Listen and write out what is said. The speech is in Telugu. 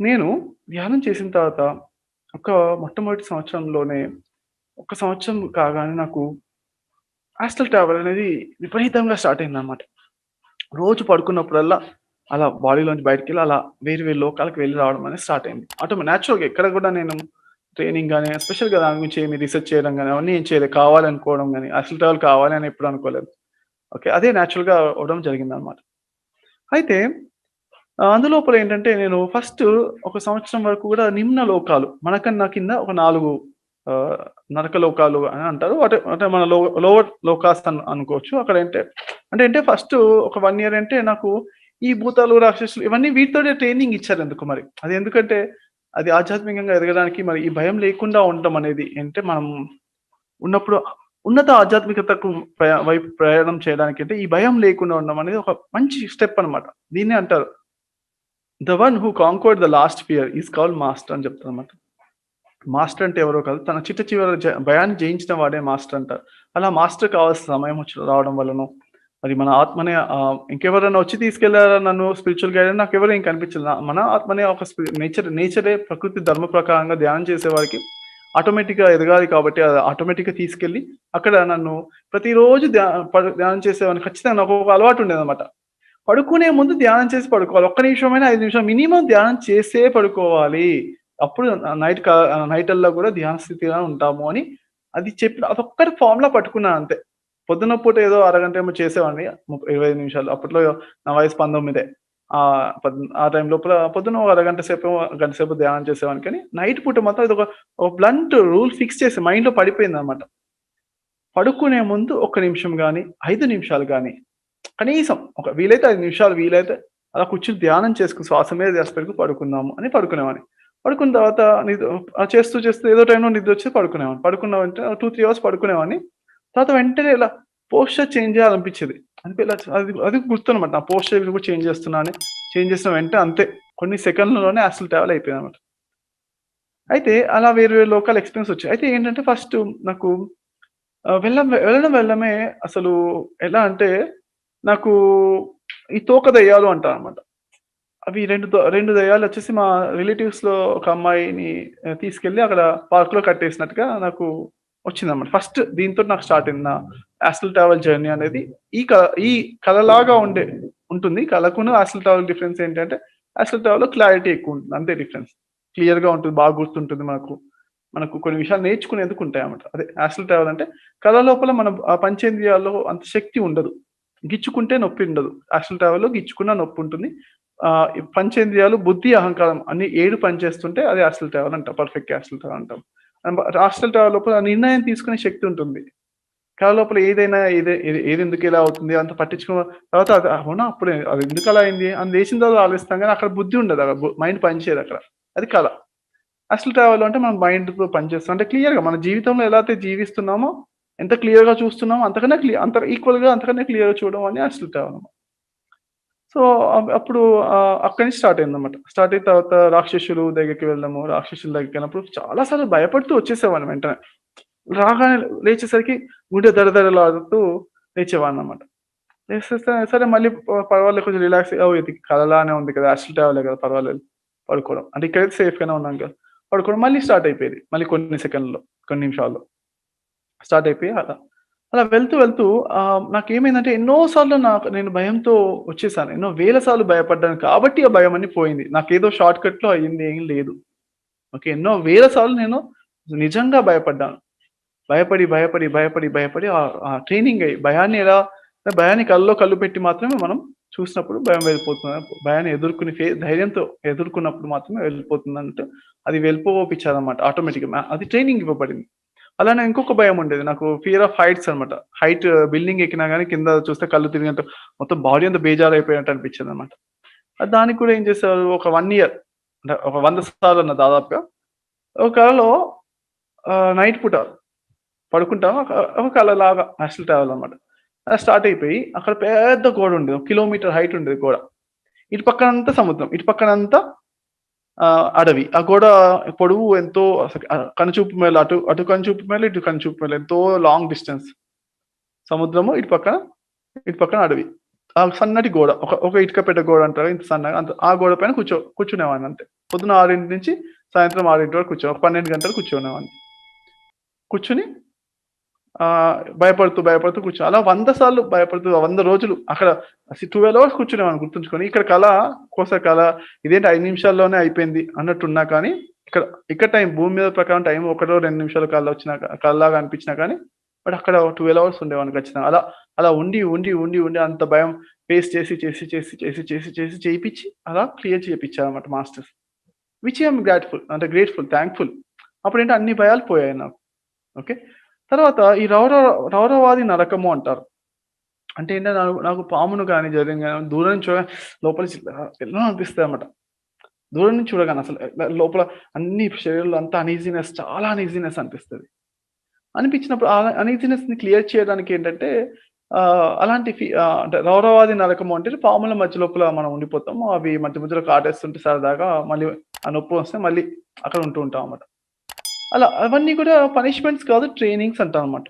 నేను ధ్యానం చేసిన తర్వాత ఒక మొట్టమొదటి సంవత్సరంలోనే ఒక సంవత్సరం కాగానే నాకు ఆస్టల్ ట్రావెల్ అనేది విపరీతంగా స్టార్ట్ అయిందనమాట. రోజు పడుకున్నప్పుడల్లా అలా బాడీలోంచి బయటికెళ్ళి అలా వేరు వేరు లోకాలకు వెళ్ళి రావడం అనేది స్టార్ట్ అయింది. అటు న్యాచురల్గా ఎక్కడ కూడా నేను ట్రైనింగ్ కానీ స్పెషల్‌గా దాని గురించి ఏమి రీసెర్చ్ చేయడం కానీ అవన్నీ ఏం చేయలేదు. కావాలనుకోవడం కానీ అసలు ట్రావెల్ కావాలి అని ఎప్పుడు అనుకోలేదు. ఓకే. అదే నేచురల్‌గా అవ్వడం జరిగిందనమాట. అయితే అందులోపల ఏంటంటే నేను ఫస్ట్ ఒక సంవత్సరం వరకు కూడా నిమ్న లోకాలు మనకన్నా కింద ఒక నాలుగు నరక లోకాలు అని అంటారు. అంటే అంటే మన లో లోవర్ లోకాస్ అని అనుకోవచ్చు. అక్కడ ఏంటే అంటే అంటే ఫస్ట్ ఒక వన్ ఇయర్ అంటే నాకు ఈ భూతాలు, రాక్షసులు ఇవన్నీ వీటితోనే ట్రైనింగ్ ఇచ్చారు ఎందుకు మరి. అది ఎందుకంటే అది ఆధ్యాత్మికంగా ఎదగడానికి మరి ఈ భయం లేకుండా ఉండడం అనేది అంటే మనం ఉన్నప్పుడు ఉన్నత ఆధ్యాత్మికతకు ప్రయా వైపు ప్రయాణం చేయడానికి అంటే ఈ భయం లేకుండా ఉండడం అనేది ఒక మంచి స్టెప్ అన్నమాట. దీన్నే అంటారు. The one who conquered the last fear is called master అని చెప్తారన్నమాట. మాస్టర్ అంటే ఎవరో కాదు. తన చిట్ట చివరి జ భయాన్ని జయించిన వాడే మాస్టర్ అంటారు. అలా మాస్టర్ కావాల్సిన సమయం వచ్చి రావడం వలన మరి మన ఆత్మనే ఇంకెవరైనా వచ్చి తీసుకెళ్ళారా నన్ను స్పిరిచువల్ గైడ్ నాకు ఎవరు ఏం కనిపించలేదు. మన ఆత్మనే ఒక నేచర్ నేచరే ప్రకృతి ధర్మ ప్రకారంగా ధ్యానం చేసేవారికి ఆటోమేటిక్‌గా ఎదగాలి కాబట్టి అది ఆటోమేటిక్‌గా తీసుకెళ్ళి అక్కడ నన్ను ప్రతిరోజు ధ్యా ధ్యానం చేసేవాడిని. ఖచ్చితంగా నాకు ఒక అలవాటు ఉండేదన్నమాట. పడుకునే ముందు ధ్యానం చేసి పడుకోవాలి. ఒక్క నిమిషమైనా ఐదు నిమిషం మినిమం ధ్యానం చేసే పడుకోవాలి. అప్పుడు నైట్ క కూడా ధ్యాన స్థితిలో ఉంటాము అని అది చెప్పి అదొక్కటి ఫార్ములా పట్టుకున్నాను అంతే. పొద్దున్న పూట ఏదో అరగంట ఏమో చేసేవాడిని. ఇరవై ఐదు నిమిషాలు. అప్పట్లో నా వయసు పంతొమ్మిదే ఆ టైం లోపల పొద్దున ఒక అరగంట సేపు గంట సేపు ధ్యానం చేసేవాడిని. కానీ నైట్ పూట మాత్రం ఇది ఒక బ్లంట్ రూల్ ఫిక్స్ చేసి మైండ్‌లో పడిపోయిందన్నమాట. పడుకునే ముందు ఒక్క నిమిషం కానీ ఐదు నిమిషాలు కానీ కనీసం ఒక వీలైతే ఐదు నిమిషాలు వీలైతే అలా కూర్చొని ధ్యానం చేసుకుని శ్వాస మీద ధ్యాస పెరుగు పడుకుందాము అని పడుకునేవాడిని. పడుకున్న తర్వాత నిద్ర చేస్తూ చేస్తూ ఏదో టైంలో నిద్ర వచ్చి పడుకునేవాడిని. పడుకున్న వెంటనే 2, 3 అవర్స్ పడుకునేవాడిని. తర్వాత వెంటనే ఇలా పోస్చర్ చేంజ్ చేయాలనిపించేది. అంటే ఇలా అది అది గుర్తున్నమాట నా పోస్చర్ కూడా చేంజ్ చేస్తున్నాను చేంజ్ చేసిన వెంటనే అంతే కొన్ని సెకండ్లలోనే అసలు ట్రావెల్ అయిపోయిందన్నమాట. అయితే అలా వేరు వేరు లోకాల ఎక్స్‌పీరియన్స్ వచ్చాయి. అయితే ఏంటంటే ఫస్ట్ నాకు వెళ్ళ వెళ్ళడం వెళ్ళడమే అసలు ఎలా అంటే నాకు ఈ తోక దెయ్యాలు అంటారన్నమాట. అవి 2 ద 2 దెయ్యాలొచ్చేసి మా రిలేటివ్స్‌లో ఒక అమ్మాయిని తీసుకెళ్ళి తీసుకెళ్ళి అక్కడ పార్క్‌లో కట్టేసినట్టుగా నాకు వచ్చిందన్నమాట. ఫస్ట్ దీంతో నాకు స్టార్ట్ అయింది నా యాస్టల్ ట్రావెల్ జర్నీ అనేది. ఈ క ఈ కలలాగా ఉండే ఉంటుంది. కలకును యాస్టల్ ట్రావెల్ డిఫరెన్స్ ఏంటంటే ఆస్ట్రల్ ట్రావెల్ క్లారిటీ ఎక్కువ ఉంటుంది. అంతే డిఫరెన్స్. క్లియర్‌గా ఉంటుంది. బాగా గుర్తుంటుంది మనకు. మనకు కొన్ని విషయాలు నేర్చుకునేందుకు ఉంటాయి అన్నమాట అదే యాస్టల్ ట్రావెల్ అంటే కళ లోపల మనం పంచేంద్రియాల్లో అంత శక్తి ఉండదు. గిచ్చుకుంటే నొప్పి ఉండదు. ఆస్ట్రల్ ట్రావెల్‌లో గిచ్చుకున్న నొప్పి ఉంటుంది. పంచేంద్రియాలు, బుద్ధి, అహంకారం అన్ని ఏడు పనిచేస్తుంటే అది ఆస్ట్రల్ ట్రావెల్ అంటాం. పర్ఫెక్ట్ ఆస్ట్రల్ ట్రావెల్ అంటాం. హాస్టల్ ట్రావెల్ లోపల నిర్ణయం తీసుకునే శక్తి ఉంటుంది. కల లోపల ఏదైనా ఏది ఏది ఎందుకు ఇలా అవుతుంది అంత పట్టించుకున్న తర్వాత అది అవునా అప్పుడే అది ఎందుకు అలా అయింది అని వేసిన తర్వాత ఆలోచిస్తాం కానీ అక్కడ బుద్ధి ఉండదు. అక్కడ మైండ్ పనిచేయదు అక్కడ. అది కళ అసలు ట్రావెల్ అంటే మనం మైండ్‌తో పనిచేస్తాం. అంటే క్లియర్‌గా మన జీవితంలో ఎలా అయితే జీవిస్తున్నామో ఎంత క్లియర్‌గా చూస్తున్నామో అంతకన్నా క్లియర్ అంత ఈక్వల్‌గా అంతకన్నా క్లియర్‌గా చూడడం అని అసలు సో, అప్పుడు అక్కడి నుంచి స్టార్ట్ అయిందన్నమాట. స్టార్ట్ అయిన తర్వాత రాక్షసులు దగ్గరికి వెళ్ళడము, రాక్షసుల దగ్గరికెళ్ళినప్పుడు చాలా సార్లు భయపడుతూ వచ్చేసేవాడిని వెంటనే. రాగానే లేచేసరికి గుండె దడదడలాడుతూ లేచేవాడినన్నమాట. లేచేస్తే సరే మళ్ళీ పర్వాలేదు కొంచెం రిలాక్స్ ఇది కలలానే ఉంది కదా! అసలు ట్రావెలే కదా! పర్వాలేదు పడుకోవడం. అంటే ఇక్కడైతే సేఫ్‌గానే ఉన్నాం కదా! పడుకోవడం మళ్ళీ స్టార్ట్ అయిపోయింది మళ్ళీ కొన్ని సెకండ్లో కొన్ని నిమిషాల్లో. స్టార్ట్ అయిపోయి అలా. అలా వెళ్తూ వెళ్తూ ఆహ్, నాకేమైందంటే ఎన్నో సార్లు నాకు నేను భయంతో వచ్చేసాను. ఎన్నో వేల సార్లు భయపడ్డాను కాబట్టి ఆ భయం అని పోయింది. నాకేదో షార్ట్‌కట్‌లో అయింది ఏం లేదు. ఓకే. ఎన్నో వేల సార్లు నేను నిజంగా భయపడ్డాను. భయపడి, భయపడి, భయపడి, భయపడి ఆ ట్రైనింగ్ అయ్యి భయాన్ని ఎలా భయాన్ని కళ్ళలో కళ్ళు పెట్టి మాత్రమే మనం చూసినప్పుడు భయం వెళ్ళిపోతుంది. భయాన్ని ఎదుర్కొని ఫే ధైర్యంతో ఎదుర్కొన్నప్పుడు మాత్రమే వెళ్ళిపోతుందంటే అది వెళ్ళిపోపిచ్చారన్నమాట ఆటోమేటిక్‌గా. అది ట్రైనింగ్ ఇవ్వబడింది. అలానే ఇంకొక భయం ఉండేది. నాకు ఫియర్ ఆఫ్ హైట్స్ అన్నమాట. హైట్ బిల్డింగ్ uh, ఎక్కినా కానీ కింద చూస్తే కళ్ళు తిరిగినట్టు మొత్తం బాడీ అంతా బేజారైపోయినట్టు అనమాట దానికి కూడా ఏం చేశారు ఒక వన్ ఇయర్ అంటే ఒక వంద సార్లు అన్న దాదాపుగా. ఒక కళలో నైట్ పూట పడుకుంటాం. ఒక ఒక కలలాగా ఆస్ట్రల్ ట్రావెల్ అన్నమాట. స్టార్ట్ అయిపోయి అక్కడ పెద్ద గోడ ఉండేది. ఒక కిలోమీటర్ హైట్ ఉండేది గోడ. ఇటు పక్కనంతా సముద్రం. ఇటు పక్కనంతా అంతా అడవి. ఆ గోడ పొడవు ఎంతో కనుచూపు మేల అటు అటు కనుచూపు మేల, ఇటు కనుచూపు మేల ఎంతో లాంగ్ డిస్టెన్స్. సముద్రము ఇటు పక్కన, ఇటు పక్కన అడవి. ఆ సన్నటి గోడ. ఒక ఒక ఇటుక పెట్ట గోడ అంటారు ఇంత సన్నగా అంత ఆ గోడ పైన కూర్చో కూర్చునేవాడిని అంతే. పొద్దున ఆరింటి నుంచి సాయంత్రం ఆరింటి వరకు కూర్చో ఒక 12 గంటలు కూర్చునేవాడిని. కూర్చొని భయపడుతూ, భయపడుతూ కూర్చుని అలా వంద సార్లు భయపడుతూ వంద రోజులు అక్కడ టువెల్ అవర్స్ కూర్చునేవాడిని గుర్తుంచుకొని. ఇక్కడ కళ కోస కళ ఇదేంటి ఐదు నిమిషాల్లోనే అయిపోయింది అన్నట్టున్నా కానీ, ఇక్కడ ఇక్కడ టైం భూమి మీద ప్రకారం టైం ఒకటో రెండు నిమిషాలు కళ్ళ వచ్చిన కళ్ళలాగా అనిపించినా కానీ, బట్ అక్కడ 12 అవర్స్ ఉండేవాడిని ఖచ్చితంగా. అలా అలా ఉండి, ఉండి, ఉండి, ఉండి అంత భయం ఫేస్ చేసి, చేసి, చేసి, చేసి, చేసి, చేసి చేయించి అలా క్లియర్ చేపిచ్చారన్నమాట మాస్టర్స్. విచ్ ఐఎమ్ గ్రాట్‌ఫుల్ అంటే గ్రేట్‌ఫుల్, థాంక్‌ఫుల్. అప్పుడేంటి అన్ని భయాలు పోయాయి నాకు. ఓకే. తర్వాత ఈ రౌరవ రౌరవాది నరకము అంటారు. అంటే ఏంటంటే నాకు నాకు పామును కానీ జరిగిన కానీ దూరం నుంచి చూడగానే లోపల ఎన్నో అనిపిస్తుంది అనమాట దూరం నుంచి చూడగానే అసలు లోపల అన్ని శరీరంలో అంతా అనీజీనెస్ చాలా అనీజీనెస్ అనిపిస్తది. అనిపించినప్పుడు అనీజీనెస్‌ని క్లియర్ చేయడానికి ఏంటంటే అలాంటి అంటే రౌరవాది నరకము అంటే పాముల మధ్య లోపల మనం ఉండిపోతాము. అవి మధ్య మధ్యలో కాటేస్తుంటే సరదాగా మళ్ళీ ఆ నొప్పి వస్తే మళ్ళీ అక్కడ ఉంటూ ఉంటాం అన్నమాట. అలా అవన్నీ కూడా పనిష్మెంట్స్ కాదు ట్రైనింగ్స్ అంటామన్నమాట.